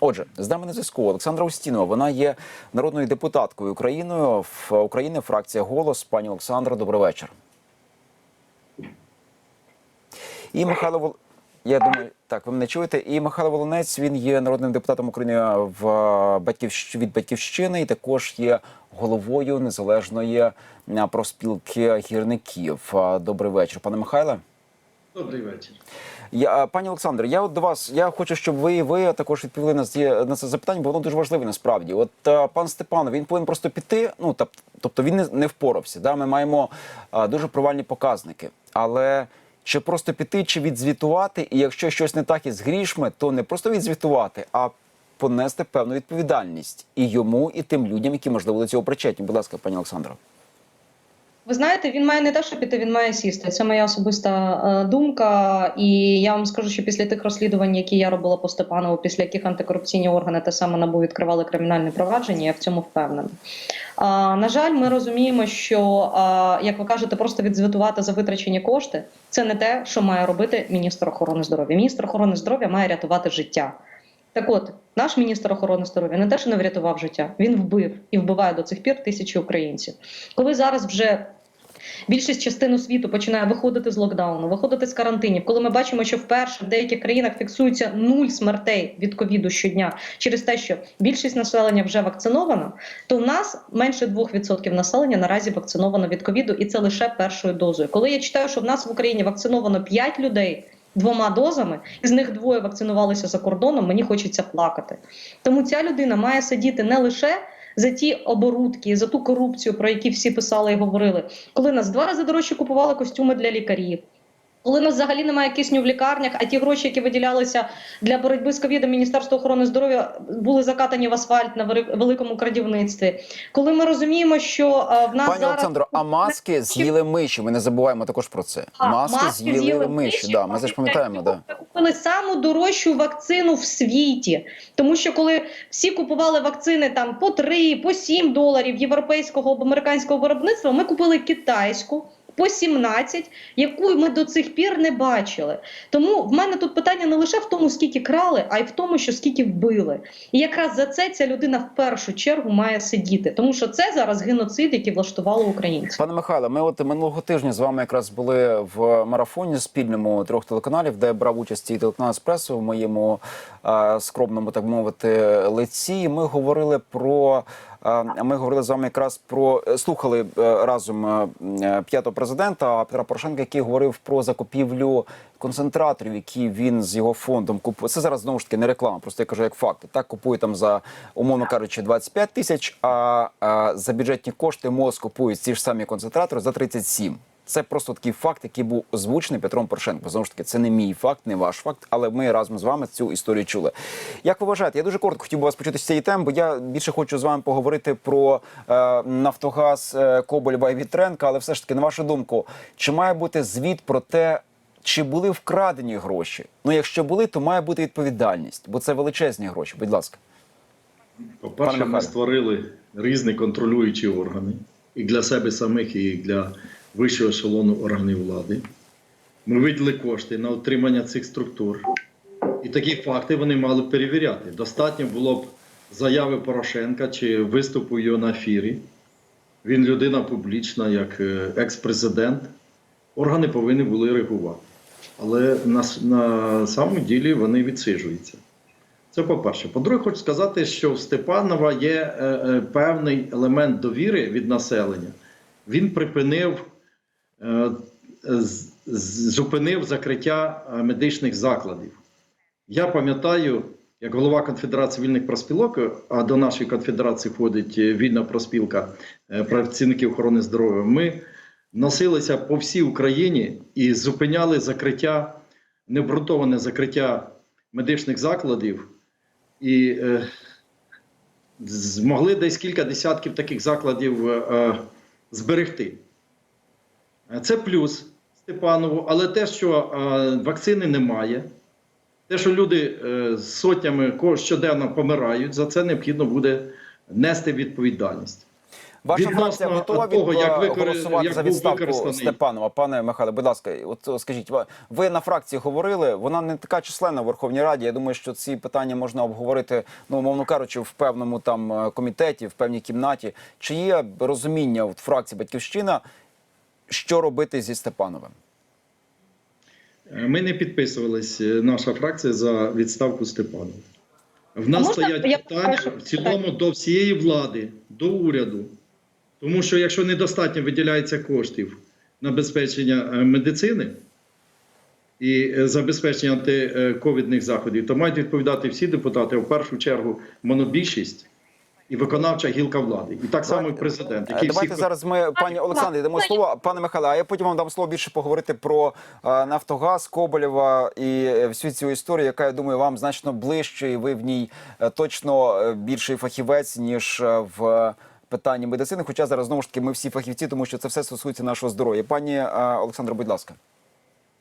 Отже, з нами на зв'язку Олександра Устінова. Вона є народною депутаткою Україною в України, фракція Голос. Пані Олександра, добрий вечір. І Михайло. Я думаю, так, ви мене чуєте. І Михайло Волонець він є народним депутатом України в батьківщ... від батьківщини, і також є головою незалежної е, профспілки гірників. Е, Добрий вечір, пане Михайле. Добрий вечір. Я, пані Олександре, я от до вас я хочу, щоб ви і ви також відповіли на, ці- на це запитання, бо воно дуже важливе насправді. От е, пан Степанов він повинен просто піти. Ну тоб- тобто він не, не впорався. Да? Ми маємо е, дуже провальні показники. Але чи просто піти, чи відзвітувати, і якщо щось не так із грішми, то не просто відзвітувати, а понести певну відповідальність і йому, і тим людям, які можливо до цього причетні. Будь ласка, пані Олександро. Ви знаєте, він має не те, що піти, він має сісти. Це моя особиста е, думка. І я вам скажу, що після тих розслідувань, які я робила по Степанову, після яких антикорупційні органи те саме набу відкривали кримінальне провадження, я в цьому впевнена. А, на жаль, ми розуміємо, що а, як ви кажете, просто відзвітувати за витрачені кошти це не те, що має робити міністр охорони здоров'я. Міністр охорони здоров'я має рятувати життя. Так от, наш міністр охорони здоров'я не те, що не врятував життя, він вбив і вбиває до цих пір тисячі українців. Коли зараз вже більшість частину світу починає виходити з локдауну, виходити з карантинів, коли ми бачимо, що вперше в деяких країнах фіксується нуль смертей від ковіду щодня через те, що більшість населення вже вакциновано, то в нас менше 2% населення наразі вакциновано від ковіду, і це лише першою дозою. Коли я читаю, що в нас в Україні вакциновано 5 людей. Двома дозами, із них двоє вакцинувалися за кордоном. Мені хочеться плакати. Тому ця людина має сидіти не лише за ті оборудки, за ту корупцію, про які всі писали і говорили, коли нас два рази дорожче купували костюми для лікарів. Коли нас взагалі немає кисню в лікарнях, а ті гроші, які виділялися для боротьби з ковідом Міністерства охорони здоров'я, були закатані в асфальт на великому крадівництві. Коли ми розуміємо, що е, в нас Пані зараз Олександро, а маски з'їли миші. Ми не забуваємо також про це. А, маски, з'їли миші. Да, ми ж пам'ятаємо. Да. Ми купили саму дорожчу вакцину в світі, тому що коли всі купували вакцини там по 3, по 7 доларів європейського або американського виробництва, ми купили китайську. По 17, яку ми до цих пір не бачили. Тому в мене тут питання не лише в тому, скільки крали, а й в тому, що скільки вбили. І якраз за це ця людина в першу чергу має сидіти, тому що це зараз геноцид, який влаштували українці. Пане Михайло, ми от минулого тижня з вами якраз були в марафоні спільному трьох телеканалів, де брав участь і телеканал Еспресо в моєму е, скромному, так мовити, лиці. Ми говорили про. Ми говорили з вами якраз про е, слухали е, разом е, п'ятого президента Петра Порошенка, який говорив про закупівлю концентраторів, які він з його фондом купує. Це зараз знову ж таки не реклама, просто я кажу як факти. Так купує там за умовно кажучи 25 тисяч, а за бюджетні кошти МОЗ купує ці ж самі концентратори за 37. Це просто такий факт, який був озвучений Петром Порошенко. Знову ж таки, це не мій факт, не ваш факт, але ми разом з вами цю історію чули. Як ви вважаєте, я дуже коротко хотів би вас почути з цієї теми, бо я більше хочу з вами поговорити про е, Нафтогаз е, Кобольва і Вітренка, але все ж таки, на вашу думку, чи має бути звіт про те, чи були вкрадені гроші? Ну, якщо були, то має бути відповідальність, бо це величезні гроші. Будь ласка. По-перше, ми створили різні контролюючі органи і для себе самих, і для вищого ешелону органів влади. Ми виділи кошти на утримання цих структур. І такі факти вони мали перевіряти. Достатньо було б заяви Порошенка чи виступу його на ефірі. Він людина публічна, як е, екс-президент. Органи повинні були реагувати. Але на, на самому ділі вони відсиджуються. Це по-перше. По-друге, хочу сказати, що в Степанова є е, е, певний елемент довіри від населення. Він припинив, зупинив закриття е, медичних закладів. Я пам'ятаю, як голова Конфедерації вільних проспілок, а до нашої конфедерації входить е, вільна проспілка е, працівників охорони здоров'я. Ми носилися по всій Україні і зупиняли закриття, необґрунтоване закриття медичних закладів, і е, змогли десь кілька десятків таких закладів е, е, зберегти. Е, Це плюс Степанову, але те, що е, вакцини немає, те, що люди е, з сотнями щоденно помирають, за це необхідно буде нести відповідальність. Ваша Відносно фракція готова того, як е, голосувати як за відставку Степанова. Пане Михайле, будь ласка, от скажіть, ви- на фракції говорили, вона не така численна в Верховній Раді. Я думаю, що ці питання можна обговорити, ну умовно кажучи, в певному там комітеті, в певній кімнаті. Чи є розуміння в фракції Батьківщина, що робити зі Степановим? Е, Ми не підписувались, е, наша фракція, за відставку Степанова. В нас можна стоять я питання прошу в цілому до всієї влади, до уряду. Тому що якщо недостатньо виділяється коштів на забезпечення е, медицини і забезпечення антиковідних заходів, то мають відповідати всі депутати, а в першу чергу монобільшість і виконавча гілка влади. І так само і президент, який Давайте всіх зараз ми пані Олександрі дамо слово. Пане Михайле, а я потім вам дам слово більше поговорити про е, Нафтогаз, Коболєва і е, всю цю історію, яка я думаю вам значно ближче, і ви в ній е, точно більший фахівець ніж в. Питанні медицини, хоча зараз знову ж таки ми всі фахівці, тому що це все стосується нашого здоров'я. Пані Олександро, будь ласка.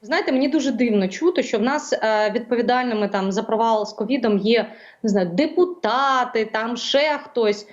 Знаєте, мені дуже дивно чути, що в нас е, відповідальними там за провал з ковідом є не знаю, депутати, там ще хтось.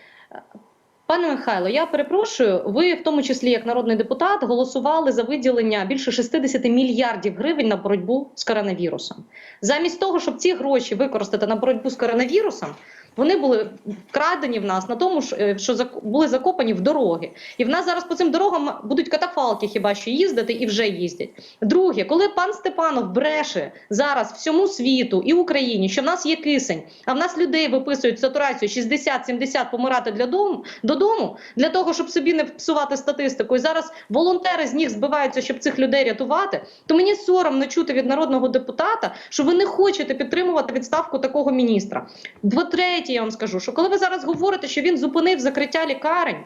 Пане Михайло, я перепрошую. Ви, в тому числі як народний депутат, голосували за виділення більше 60 мільярдів гривень на боротьбу з коронавірусом. Замість того, щоб ці гроші використати на боротьбу з коронавірусом, вони були вкрадені в нас на тому, е, що були закопані в дороги. І в нас зараз по цим дорогам будуть катафалки хіба що їздити і вже їздять. Друге, коли пан Степанов бреше зараз всьому світу і Україні, що в нас є кисень, а в нас людей виписують сатурацію 60-70 помирати для дому додому, для того, щоб собі не псувати статистику. І зараз волонтери з них збиваються, щоб цих людей рятувати. То мені соромно чути від народного депутата, що ви не хочете підтримувати відставку такого міністра. По-третє, я вам скажу, що коли ви зараз говорите, що він зупинив закриття лікарень.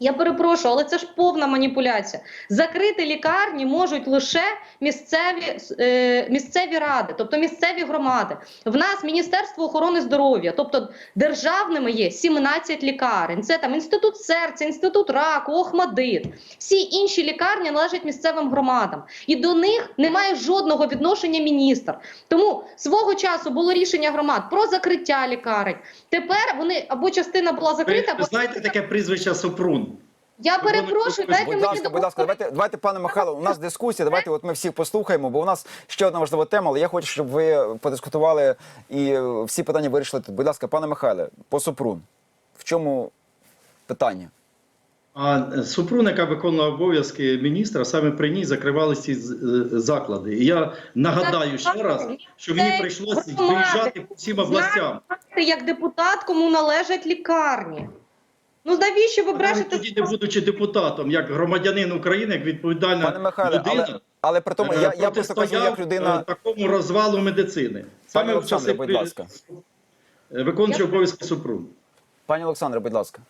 Я перепрошую, але це ж повна маніпуляція. Закрити лікарні можуть лише місцеві, е, місцеві ради, тобто місцеві громади. В нас Міністерство охорони здоров'я, тобто державними є 17 лікарень. Це там інститут серця, інститут раку, Охмадит. Всі інші лікарні належать місцевим громадам, і до них немає жодного відношення міністр. Тому свого часу було рішення громад про закриття лікарень. Тепер вони або частина була закрита, або знаєте таке прізвище Супрун? Я перепрошую, дайте Будь мені ласка, будь ласка, давайте, давайте, пане Михайло, у нас дискусія. Давайте от ми всіх послухаємо, бо у нас ще одна важлива тема, але я хочу, щоб ви подискутували і всі питання вирішили тут. Будь ласка, пане Михайле, по Супрун. В чому питання? А Супрун, яка виконувала обов'язки міністра, саме при ній закривалися ці е, заклади. І я нагадаю ще раз, що мені прийшлося виїжджати по всім областям. Як депутат, кому належать лікарні. Ну навіщо ви брешете? тоді, не будучи депутатом, як громадянин України, як відповідальна Пане Михайле, людина, але, але при тому, е, я, я просто кажу, як людина. е, такому розвалу медицини. Саме в Олександре, будь ласка. е, виконуючи обов'язки Супрун. Пані Олександре, будь ласка.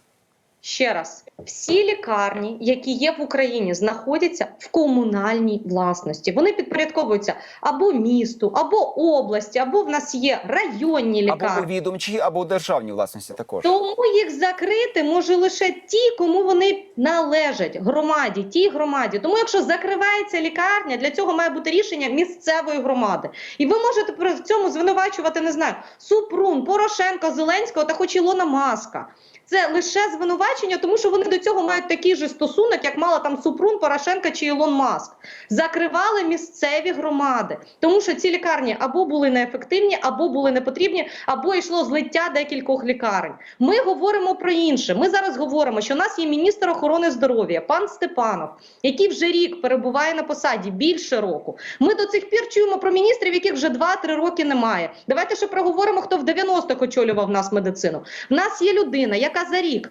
Ще раз, всі лікарні, які є в Україні, знаходяться в комунальній власності. Вони підпорядковуються або місту, або області, або в нас є районні Або у лікарні. відомчій, або у державній власності також. Тому їх закрити може лише ті, кому вони належать громаді, тій громаді. Тому, якщо закривається лікарня, для цього має бути рішення місцевої громади. І ви можете при цьому звинувачувати, не знаю, Супрун, Порошенка, Зеленського та хоч Ілона Маска. Це лише звинувачення, тому що вони до цього мають такий же стосунок, як мала там Супрун, Порошенка чи Ілон Маск. Закривали місцеві громади, тому що ці лікарні або були неефективні, або були непотрібні, або йшло злиття декількох лікарень. Ми говоримо про інше. Ми зараз говоримо, що у нас є міністр охорони здоров'я, пан Степанов, який вже рік перебуває на посаді більше року. Ми до цих пір чуємо про міністрів, яких вже 2-3 роки немає. Давайте ще проговоримо, хто в 90-х очолював нас медицину. В нас є людина, яка за рік.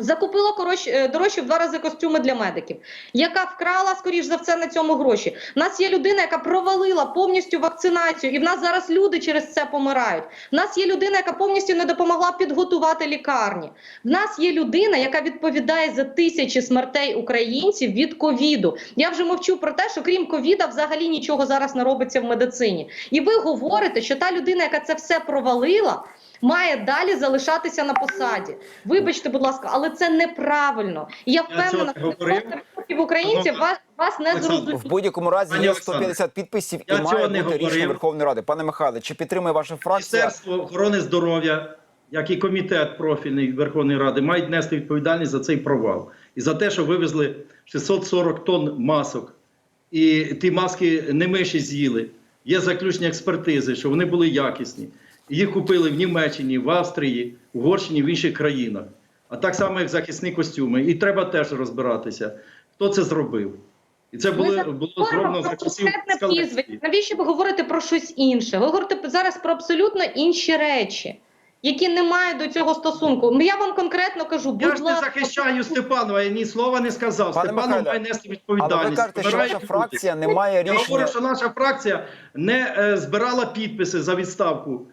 Закупила е, дорожче в два рази костюми для медиків, яка вкрала, скоріш за все, на цьому гроші. У нас є людина, яка провалила повністю вакцинацію, і в нас зараз люди через це помирають. В нас є людина, яка повністю не допомогла підготувати лікарні. В нас є людина, яка відповідає за тисячі смертей українців від ковіду. Я вже мовчу про те, що крім ковіда, взагалі нічого зараз не робиться в медицині. І ви говорите, що та людина, яка це все провалила. Має далі залишатися на посаді. Вибачте, будь ласка, але це неправильно. І я Я впевнена, не що українців вас, вас не зрозуміють. В будь-якому разі Пані є Олександре, 150 підписів я і цього має не бути рішення говорив. Верховної Ради. Пане Михайле, чи підтримує ваша фракція? Міністерство охорони здоров'я як і комітет профільний Верховної Ради, мають нести відповідальність за цей провал і за те, що вивезли 640 тонн масок, і ті маски не миші з'їли. Є заключні експертизи, що вони були якісні. Їх купили в Німеччині, в Австрії, в Угорщині, в інших країнах. А так само, як захисні костюми. І треба теж розбиратися, хто це зробив. І це Ми було, зроблено за часів конкретне Навіщо ви говорите про щось інше? Ви говорите зараз про абсолютно інші речі, які не мають до цього стосунку. Ну, Я вам конкретно кажу, будь Я ж не ласка, захищаю Степанова, я ні слова не сказав. Пане Степанов має нести Але відповідальність. ви кажете, що люди. фракція не має Я говорю, що наша фракція не е, збирала підписи за відставку.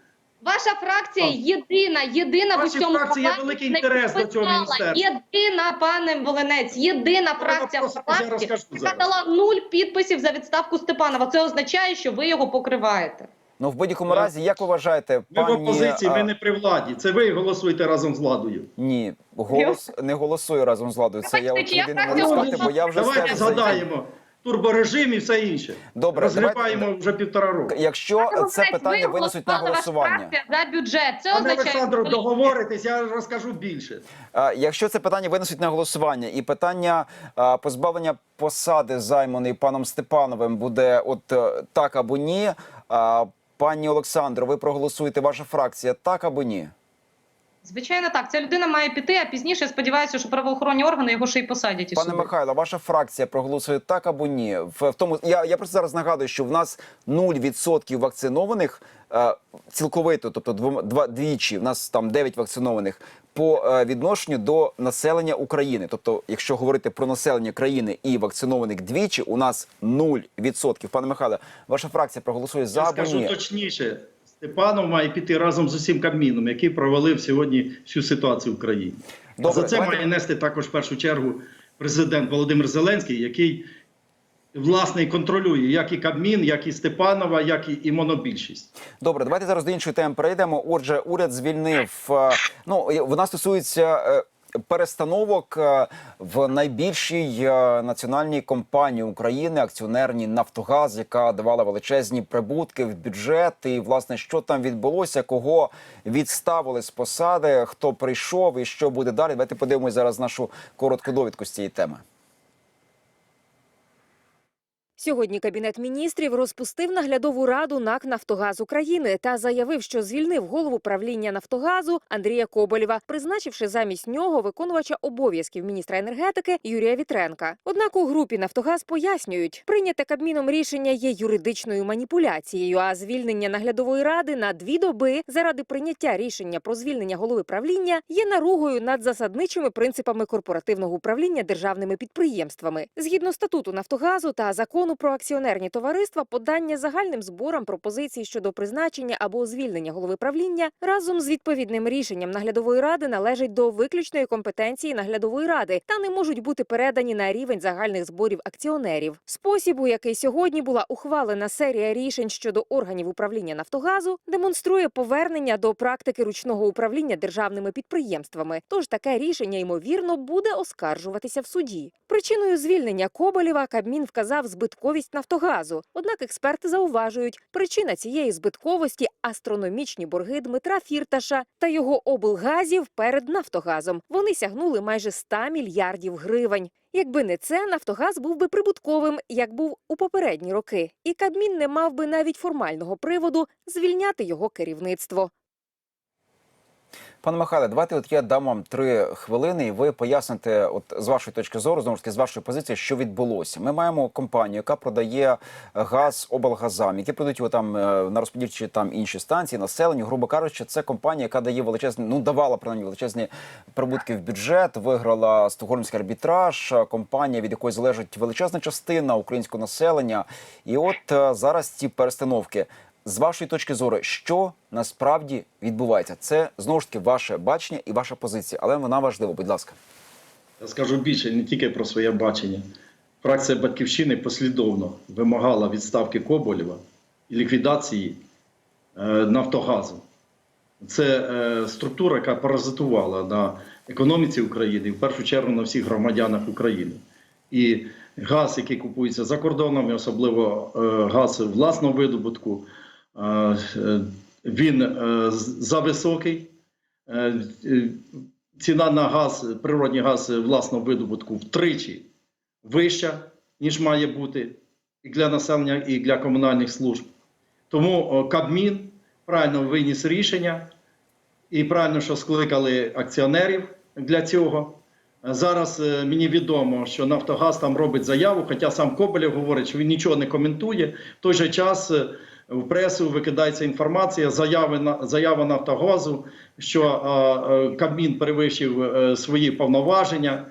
Ваша фракція єдина, єдина в усьому фракції є великий інтерес до цього міністерства. Єдина, пане Волинець, єдина фракція в парламенті, яка дала нуль підписів за відставку Степанова. Це означає, що ви його покриваєте. Ну в будь-якому Так. разі, як ви вважаєте, Ми в опозиції, ми не при владі. Це ви голосуєте разом з владою. ні, голос не голосую разом з владою. Це я от єдине можу сказати, бо я вже Давайте згадаємо турборежим і все інше. Добре, Розгрібаємо давайте- вже півтора року. Якщо Пане це питання ви винесуть на голосували, ваша голосування. фракція за бюджет. Це Пане означає, Олександро, що договоритесь, я розкажу більше. А, Якщо це питання винесуть на голосування, і питання а, позбавлення посади, займаної паном Степановим, буде от е, так або ні. А, пані Олександро, ви проголосуєте ваша фракція так або ні? Звичайно, так. Ця людина має піти, а пізніше сподіваюся, що правоохоронні органи його ще й посадять. І Пане судять. Михайло, ваша фракція проголосує так або ні? В, в тому я, я просто зараз нагадую, що в нас 0% вакцинованих е, цілковито, тобто двом- два двічі. В нас там 9 вакцинованих по е, відношенню до населення України. Тобто, якщо говорити про населення країни і вакцинованих двічі, у нас 0%. Пане Михайло, ваша фракція проголосує за Я або скажу ні? точніше. Степанов має піти разом з усім Кабміном, який провалив сьогодні всю ситуацію в країні. Добре, За це давайте- має нести також в першу чергу президент Володимир Зеленський, який власне і контролює як і Кабмін, як і Степанова, як і, і монобільшість. Добре, давайте зараз до іншої теми перейдемо. Отже, уряд звільнив. е, Ну вона стосується е, перестановок е, в найбільшій е, національній компанії України, акціонерній Нафтогаз, яка давала величезні прибутки в бюджет. І власне, що там відбулося, кого відставили з посади, хто прийшов і що буде далі. Давайте подивимось зараз нашу коротку довідку з цієї теми. Сьогодні кабінет міністрів розпустив наглядову раду НАК Нафтогаз України та заявив, що звільнив голову правління Нафтогазу Андрія Коболєва, призначивши замість нього виконувача обов'язків міністра енергетики Юрія Вітренка. Однак у групі Нафтогаз пояснюють, прийняте кабміном рішення є юридичною маніпуляцією, а звільнення наглядової ради на дві доби заради прийняття рішення про звільнення голови правління є наругою над засадничими принципами корпоративного управління державними підприємствами. Згідно статуту Нафтогазу та закону про акціонерні товариства, подання загальним зборам пропозицій щодо призначення або звільнення голови правління разом з відповідним рішенням наглядової ради належать до виключної компетенції наглядової ради та не можуть бути передані на рівень загальних зборів акціонерів. Спосіб, у який сьогодні була ухвалена серія рішень щодо органів управління Нафтогазу, демонструє повернення до практики ручного управління державними підприємствами. Тож таке рішення ймовірно буде оскаржуватися в суді. Причиною звільнення Коболєва Кабмін вказав збитковість Нафтогазу. Однак експерти зауважують, причина цієї збитковості астрономічні борги Дмитра Фірташа та його облгазів перед Нафтогазом. Вони сягнули майже 100 мільярдів гривень. Якби не це, Нафтогаз був би прибутковим, як був у попередні роки, і Кабмін не мав би навіть формального приводу звільняти його керівництво. Пане Михайле, давайте от я дам вам три хвилини, і ви поясните, от з вашої точки зору, знову ж таки, з вашої позиції, що відбулося. Ми маємо компанію, яка продає газ облгазам, які продають його там е, на розподільчі там інші станції, населенню. Грубо кажучи, це компанія, яка дає величезні, ну давала принаймні величезні прибутки в бюджет, виграла стокгольмський арбітраж, е, компанія, від якої залежить величезна частина українського населення. І от е, зараз ці перестановки. З вашої точки зору, що насправді відбувається? Це знову ж таки ваше бачення і ваша позиція, але вона важлива. Будь ласка, Я скажу більше не тільки про своє бачення. Фракція Батьківщини послідовно вимагала відставки Коболєва і ліквідації е, Нафтогазу. Це е, структура, яка паразитувала на економіці України в першу чергу на всіх громадянах України. І газ, який купується за кордоном, особливо е, газ власного видобутку, він е, зависокий. е, е, ціна на газ, природний газ власного видобутку втричі вища, ніж має бути і для населення, і для комунальних служб. Тому Кабмін правильно виніс рішення, і правильно, що скликали акціонерів для цього. Е, Зараз е, мені відомо, що Нафтогаз там робить заяву, хоча сам Коболєв говорить, що він нічого не коментує. В той же час е, в пресу викидається інформація, заяви заява Нафтогазу, що е, е, Кабмін перевищив е, свої повноваження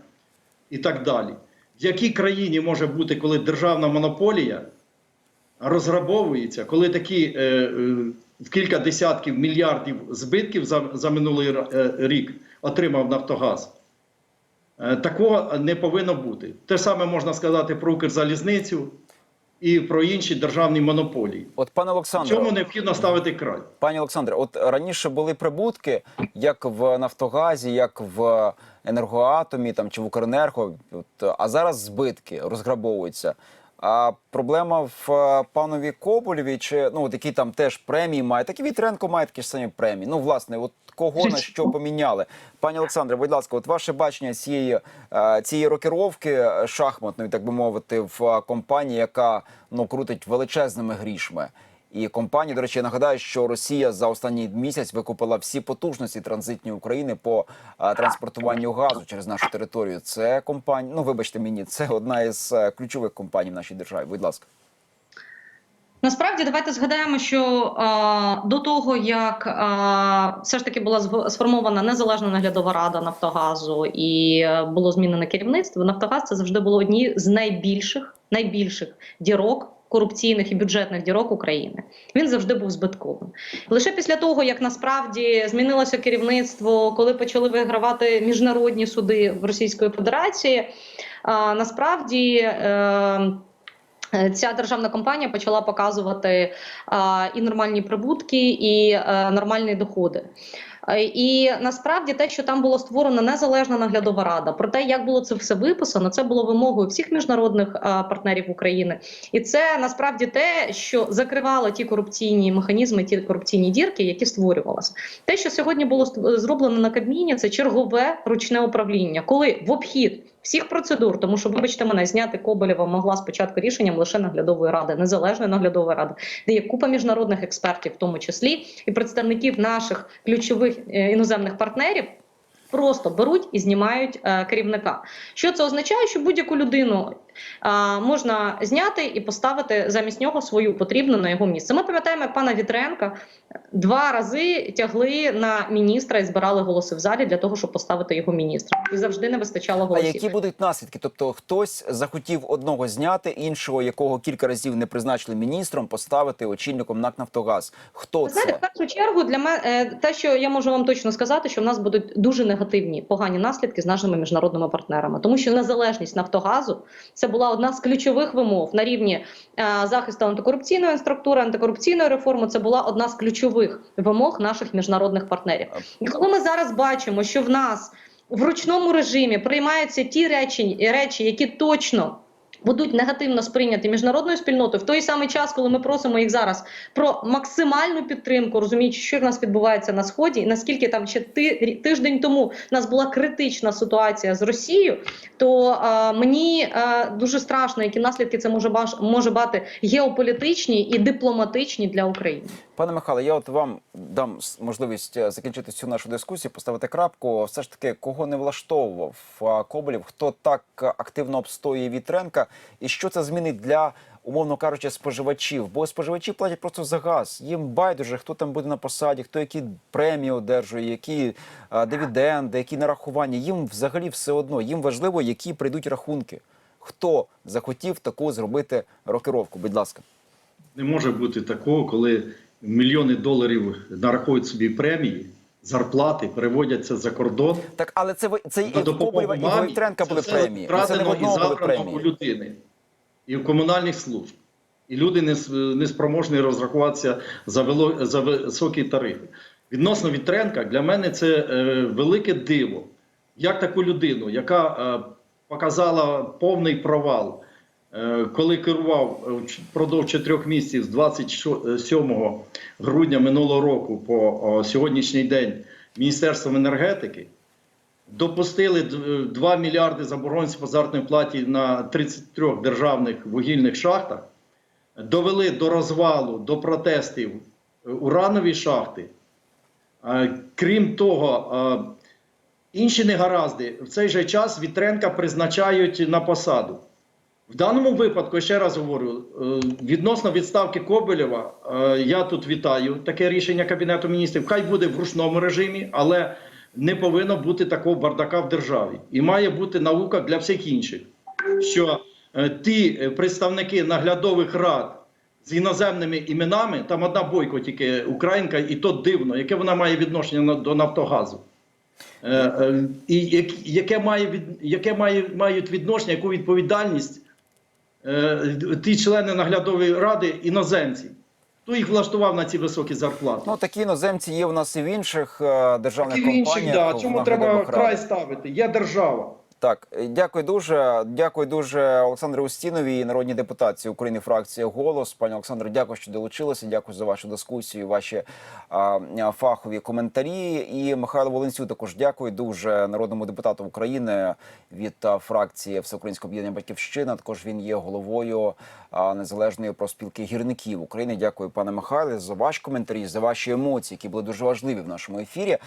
і так далі. В якій країні може бути, коли державна монополія розграбовується, коли такі е, е, в кілька десятків мільярдів збитків за, за минулий е, рік отримав Нафтогаз? Такого не повинно бути. Те саме можна сказати про Укрзалізницю і про інші державні монополії. От пане Олександре, Цьому необхідно ставити край. Пані Олександре, от раніше були прибутки, як в Нафтогазі, як в енергоатомі там чи в Укренерго, от, а зараз збитки розграбовуються. А проблема в е, панові Коболєві, чи ну який там теж премії має, так і Вітренко має такі ж самі премії. Ну, власне, от кого на що поміняли? Пані Олександре, будь ласка, от ваше бачення цієї, е, цієї рокіровки е, шахматної, так би мовити, в компанії, яка ну крутить величезними грішми. І компанія, до речі, нагадаю, що Росія за останній місяць викупила всі потужності транзитні України по транспортуванню газу через нашу територію. Це компанія, ну вибачте мені, це одна із е, ключових компаній в нашій державі. Будь ласка. Насправді, давайте згадаємо, що е, до того як е, все ж таки була сформована незалежна наглядова рада Нафтогазу і е, було змінене керівництво, Нафтогаз це завжди було одні з найбільших найбільших дірок. Корупційних і бюджетних дірок України він завжди був збитковим. Лише після того, як насправді змінилося керівництво, коли почали вигравати міжнародні суди в Російської Федерації, а, насправді. Е, Е, Ця державна компанія почала показувати а, і нормальні прибутки, і е, нормальні доходи. Е, І насправді те, що там було створено незалежна наглядова рада, про те, як було це все виписано, це було вимогою всіх міжнародних е, партнерів України, і це насправді те, що закривало ті корупційні механізми, ті корупційні дірки, які створювалися. Те, що сьогодні було зроблено на Кабміні, це чергове ручне управління, коли в обхід всіх процедур, тому що, вибачте мене, зняти Коболєва могла спочатку рішенням лише наглядової ради, незалежної наглядової ради, де є купа міжнародних експертів, в тому числі і представників наших ключових е, іноземних партнерів. Просто беруть і знімають е, керівника. Що це означає? Що будь-яку людину можна зняти і поставити замість нього свою потрібну на його місце. Ми пам'ятаємо, як пана Вітренка два рази тягли на міністра і збирали голоси в залі для того, щоб поставити його міністром. І завжди не вистачало А які будуть наслідки? Тобто, хтось захотів одного зняти, іншого, якого кілька разів не призначили міністром, поставити очільником НАК Нафтогаз. Хто знаєте, це? в першу чергу для мене те, що я можу вам точно сказати, що в нас будуть дуже негативні погані наслідки з нашими міжнародними партнерами, тому що незалежність Нафтогазу це була одна з ключових вимог на рівні е, захисту антикорупційної структури, антикорупційної реформи. Це була одна з ключових вимог наших міжнародних партнерів. І коли ми зараз бачимо, що в нас в ручному режимі приймаються ті речі, речі, які точно. Будуть негативно сприйняті міжнародною спільнотою в той самий час, коли ми просимо їх зараз про максимальну підтримку, розуміючи, що в нас відбувається на сході, і наскільки там ще ти, тиждень тому в нас була критична ситуація з Росією, то е, мені е, дуже страшно, які наслідки це може може мати геополітичні і дипломатичні для України. Пане Михайле, я от вам дам можливість е, закінчити цю нашу дискусію, поставити крапку. Все ж таки, кого не влаштовував а, Коболєв, хто так е, активно обстоює Вітренка, і що це змінить для, умовно кажучи, споживачів? Бо споживачі платять просто за газ. Їм байдуже, хто там буде на посаді, хто які премії одержує, які дивіденди, які нарахування. Їм взагалі все одно. Їм важливо, які прийдуть рахунки. Хто захотів таку зробити рокировку? Будь ласка. Не може бути такого, коли мільйони доларів нарахують собі премії, зарплати, переводяться за кордон. Так, але це ви це і Коболєва, і в мамі, це були премії. Це не і забрано у людини і в комунальних служб. І люди не, не спроможні розрахуватися за, вело, за високі тарифи. Відносно Вітренка, для мене це е, велике диво. Як таку людину, яка е, показала повний провал, коли керував е, впродовж чотирьох місяців з 27 грудня минулого року по сьогоднішній день Міністерством енергетики, допустили 2 мільярди заборгованості по заробітній платі на 33 державних вугільних шахтах, довели до розвалу, до протестів е, уранові шахти. Е, Крім того, е, інші негаразди в цей же час Вітренка призначають на посаду. В даному випадку, ще раз говорю, е, відносно відставки Кобелєва, е, я тут вітаю таке рішення Кабінету міністрів. Хай буде в ручному режимі, але не повинно бути такого бардака в державі. І має бути наука для всіх інших, що е, ті представники наглядових рад з іноземними іменами, там одна бойко тільки українка, і то дивно, яке вона має відношення до Нафтогазу. І яке, має яке має, мають відношення, яку відповідальність ті члени наглядової ради іноземці? Хто їх влаштував на ці високі зарплати? Ну такі іноземці є в нас і в інших е, державних І в інших, компаніях. да. в Чому треба край ставити? Є держава. Так, дякую дуже. Дякую дуже Олександру Устіновій, народній депутатці України, фракція голос. Пані Олександре, дякую, що долучилися. Дякую за вашу дискусію, ваші а, фахові коментарі. І Михайло Волинцю також дякую дуже народному депутату України від фракції Всеукраїнського об'єднання Батьківщина. Також він є головою незалежної проспілки гірників України. Дякую, пане Михайле, за ваші коментарі, за ваші емоції, які були дуже важливі в нашому ефірі.